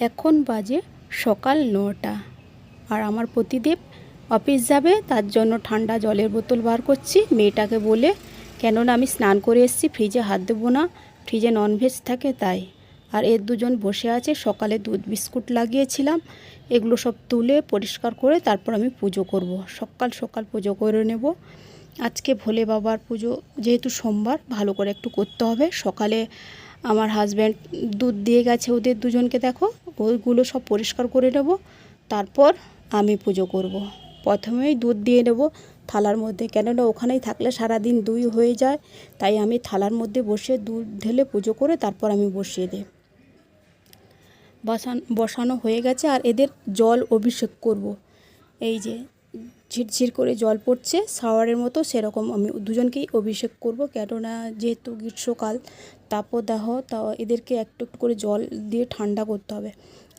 এখন বাজে সকাল নটা। আর আমার প্রতিদেব অফিস যাবে, তার জন্য ঠান্ডা জলের বোতল বার করছি। মেয়েটাকে বলে, কেননা আমি স্নান করে এসেছি, ফ্রিজে হাত দেবো না। ফ্রিজে ননভেজ থাকে তাই। আর এর দুজন বসে আছে, সকালে দুধ বিস্কুট লাগিয়েছিলাম। এগুলো সব তুলে পরিষ্কার করে তারপর আমি পুজো করব। সকাল সকাল পুজো করে নেব। আজকে ভোলে বাবার পুজো, যেহেতু সোমবার, ভালো করে একটু করতে হবে। সকালে আমার হাজব্যান্ড দুধ দিয়ে গেছে, ওদের দুজনকে দেখো। ওইগুলো সব পরিষ্কার করে নেব তারপর আমি পুজো করব। প্রথমেই দুধ দিয়ে নেব থালার মধ্যে কেননা ওখানেই থাকলে সারাদিন দুই হয়ে যায় তাই আমি থালার মধ্যে বসে দুধ ঢেলে পুজো করে তারপর আমি বসিয়ে দিই বসান, বসানো হয়ে গেছে আর এদের জল অভিষেক করব। এই যে ঝিরঝির করে জল পড়ছে শাওয়ারের মতো সেরকম আমি দুজনকেই অভিষেক করব। কেননা যেহেতু গ্রীষ্মকাল, তাপদাহ, তা এদেরকে একটু একটু করে জল দিয়ে ঠান্ডা করতে হবে।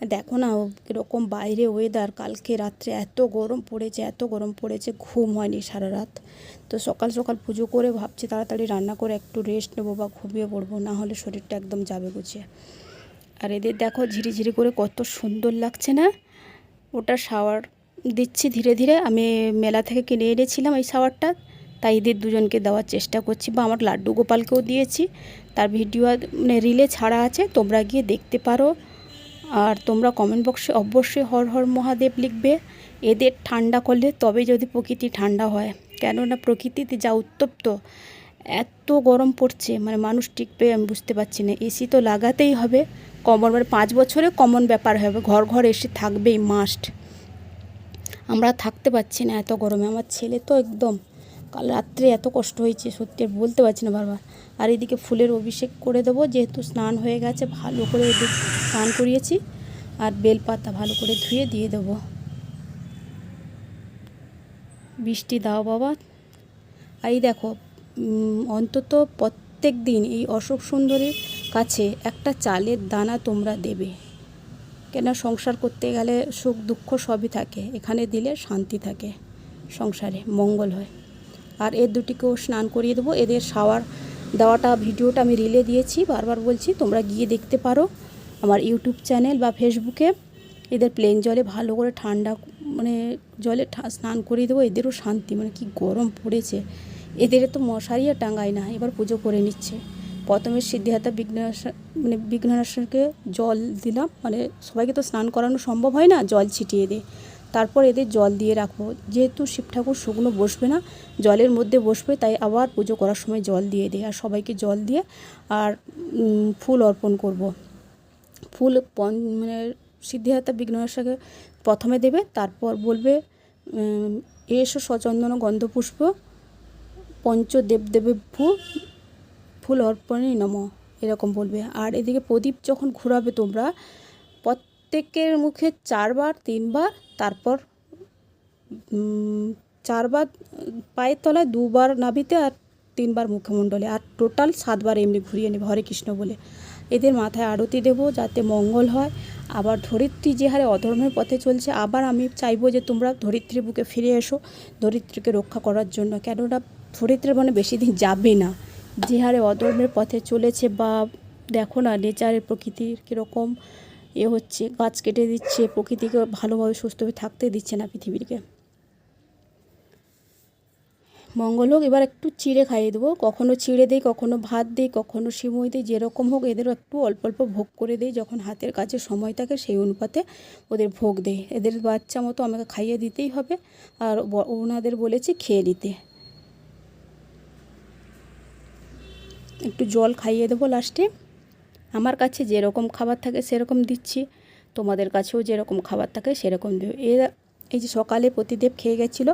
দেখো না এরকম বাইরে ওয়েদার কালকে রাত্রে এত গরম পড়েছে, এত গরম পড়েছে, ঘুম হয়নি সারা রাত। তো সকাল সকাল পুজো করে ভাবছি তাড়াতাড়ি রান্না করে একটু রেস্ট নেব বা ঘুমিয়ে পড়ব, না হলে শরীরটা একদম যাবে গুছিয়ে। আর এদের দেখো ঝিরিঝিরি করে কত সুন্দর লাগছে না? ওটা শাওয়ার দিচ্ছি ধীরে ধীরে। আমি মেলা থেকে কিনে এনেছিলাম এই শাওয়ারটা। তাই এদের দুজনকে দেওয়ার চেষ্টা করছি বা আমার লাড্ডু গোপালকেও দিয়েছি। তার ভিডিও মানে রিলে ছাড়া আছে, তোমরা গিয়ে দেখতে পারো। আর তোমরা কমেন্ট বক্সে অবশ্যই হর হর মহাদেব লিখবে। এদের ঠান্ডা করলে তবে যদি প্রকৃতি ঠান্ডা হয়। কেননা প্রকৃতিতে যা উত্তপ্ত, এত গরম পড়ছে মানে মানুষ টিকবে আমি বুঝতে পারছি না। এসি তো লাগাতেই হবে। কমন মানে পাঁচ বছরে কমন ব্যাপার হবে। ঘর ঘর এসি থাকবেই মাস্ট আমরা থাকতে পারছি না, এত গরমে। আমার ছেলে তো একদম কাল রাত্রে এত কষ্ট হয়েছে, সত্যি বলতে পারছি না বারবার। আর এদিকে ফুলের অভিষেক করে দেবো, যেহেতু স্নান হয়ে গেছে, ভালো করে ওদের স্নান করিয়েছি। আর বেলপাতা ভালো করে ধুয়ে দিয়ে দেবো। বৃষ্টি দাও বাবা। এই দেখো অন্তত প্রত্যেক দিন এই অশোক সুন্দরীর কাছে একটা চালের দানা তোমরা দেবে। কেন সংসার করতে গেলে সুখ, দুঃখ সবই থাকে? এখানে দিলে শান্তি থাকে সংসারে, মঙ্গল হয়। আর এর দুটিকেও স্নান করিয়ে দেবো। এদের শাওয়ার দেওয়াটা, ভিডিওটা আমি রিলে দিয়েছি। বারবার বলছি, তোমরা গিয়ে দেখতে পারো আমার ইউটিউব চ্যানেল বা ফেসবুকে এদের প্লেন জলে ভালো করে ঠান্ডা মানে জলে স্নান করিয়ে দেবো। এদেরও শান্তি মানে কি গরম পড়েছে। এদের তো মশারিও টাঙ্গায় না, এবার পুজো করে নিচ্ছে। প্রথমে সিদ্ধিহাতা বিঘ্নেশ্বর মানে বিঘ্নেশ্বরকে জল দিলাম মানে সবাইকে তো স্নান করানো সম্ভব হয় না, জল ছিটিয়ে দিই তারপর এদের জল দিয়ে রাখব। যেহেতু শিব ঠাকুর শুকনো বসবে না, জলের মধ্যে বসবে, তাই আবার পুজো করার সময় জল দিয়ে দিই আর সবাইকে জল দিয়ে আর ফুল অর্পণ করব। ফুল মানে সিদ্ধিহাতা বিঘ্নেশ্বরকে প্রথমে দেবে, তারপর বলবে এসো সচন্দন গন্ধপুষ্প পঞ্চ দেবদেবের ফুল অর্পণে নম, এরকম বলবে। আর এদিকে প্রদীপ যখন ঘুরাবে তোমরা, প্রত্যেকের মুখে চারবার, তিনবার, তারপর চারবার, পায়ের তলায় দুবার নাভিতে আর তিনবার মুখমণ্ডলে, আর টোটাল সাতবার এমনি ঘুরিয়ে নেবে, হরে কৃষ্ণ বলে। এদের মাথায় আরতি দেব যাতে মঙ্গল হয়। আবার ধরিত্রী যে হারে অধর্মের পথে চলছে, আবার আমি চাইব যে তোমরা ধরিত্রীর বুকে ফিরে এসো, ধরিত্রীকে রক্ষা করার জন্য। কেননা ধরিত্রীর মনে বেশি দিন যাবে না। যে হারে অধর্মের পথে চলেছে বা দেখো না, নেচারের প্রকৃতির কীরকম এ হচ্ছে। গাছ কেটে দিচ্ছে, প্রকৃতিকে ভালোভাবে, সুস্থভাবে থাকতে দিচ্ছে না পৃথিবীকে। মঙ্গল হোক, এবার একটু চিড়ে খাইয়ে দেবো। কখনো চিড়ে দিই, কখনো ভাত দিই, কখনো সিমই দিই, যেরকম হোক এদেরও একটু অল্প অল্প ভোগ করে দিই। যখন হাতের কাছে সময় থাকে, সেই অনুপাতে ওদের ভোগ দেয় এদের বাচ্চা মতো আমাকে খাইয়ে দিতেই হবে। আর ওনাদের বলেছি খেয়ে নিতে। একটু জল খাইয়ে দেবো লাস্টে। আমার কাছে যেরকম খাবার থাকে সেরকম দিচ্ছি, তোমাদের কাছেও যেরকম খাবার থাকে সেরকম দেবে এরা এই যে সকালে প্রতিদেব খেয়ে গেছিল,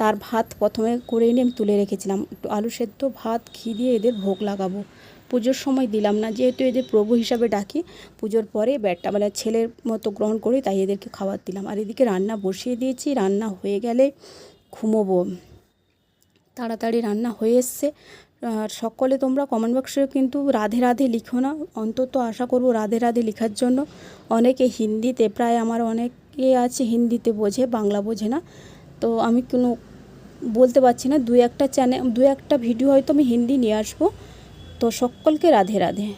তার ভাত প্রথমে করে এনে আমি তুলে রেখেছিলাম। একটু আলু সেদ্ধ, ভাত, ঘি দিয়ে এদের ভোগ লাগাবো। পুজোর সময় দিলাম না, যেহেতু এদের প্রভু হিসাবে ডাকি, পুজোর পরে ব্যাটটা মানে ছেলের মতো গ্রহণ করি, তাই এদেরকে খাবার দিলাম। আর এদিকে রান্না বসিয়ে দিয়েছি, রান্না হয়ে গেলে ঘুমোবো। তাড়াতাড়ি রান্না হয়ে এসছে আর সকলে তোমরা কমেন্ট বক্সে কিন্তু রাধে রাধে লিখো না। অন্তত আশা করব রাধে রাধে লেখার জন্য। অনেকে হিন্দিতে, প্রায় আমার অনেকে আছে হিন্দিতে বোঝে, বাংলা বোঝে না। তো আমি কোনো বলতে পারছি না। দু একটা চ্যানেল দু একটা ভিডিও হয়তো আমি হিন্দি নিয়ে আসব। তো সকলকে রাধে রাধে।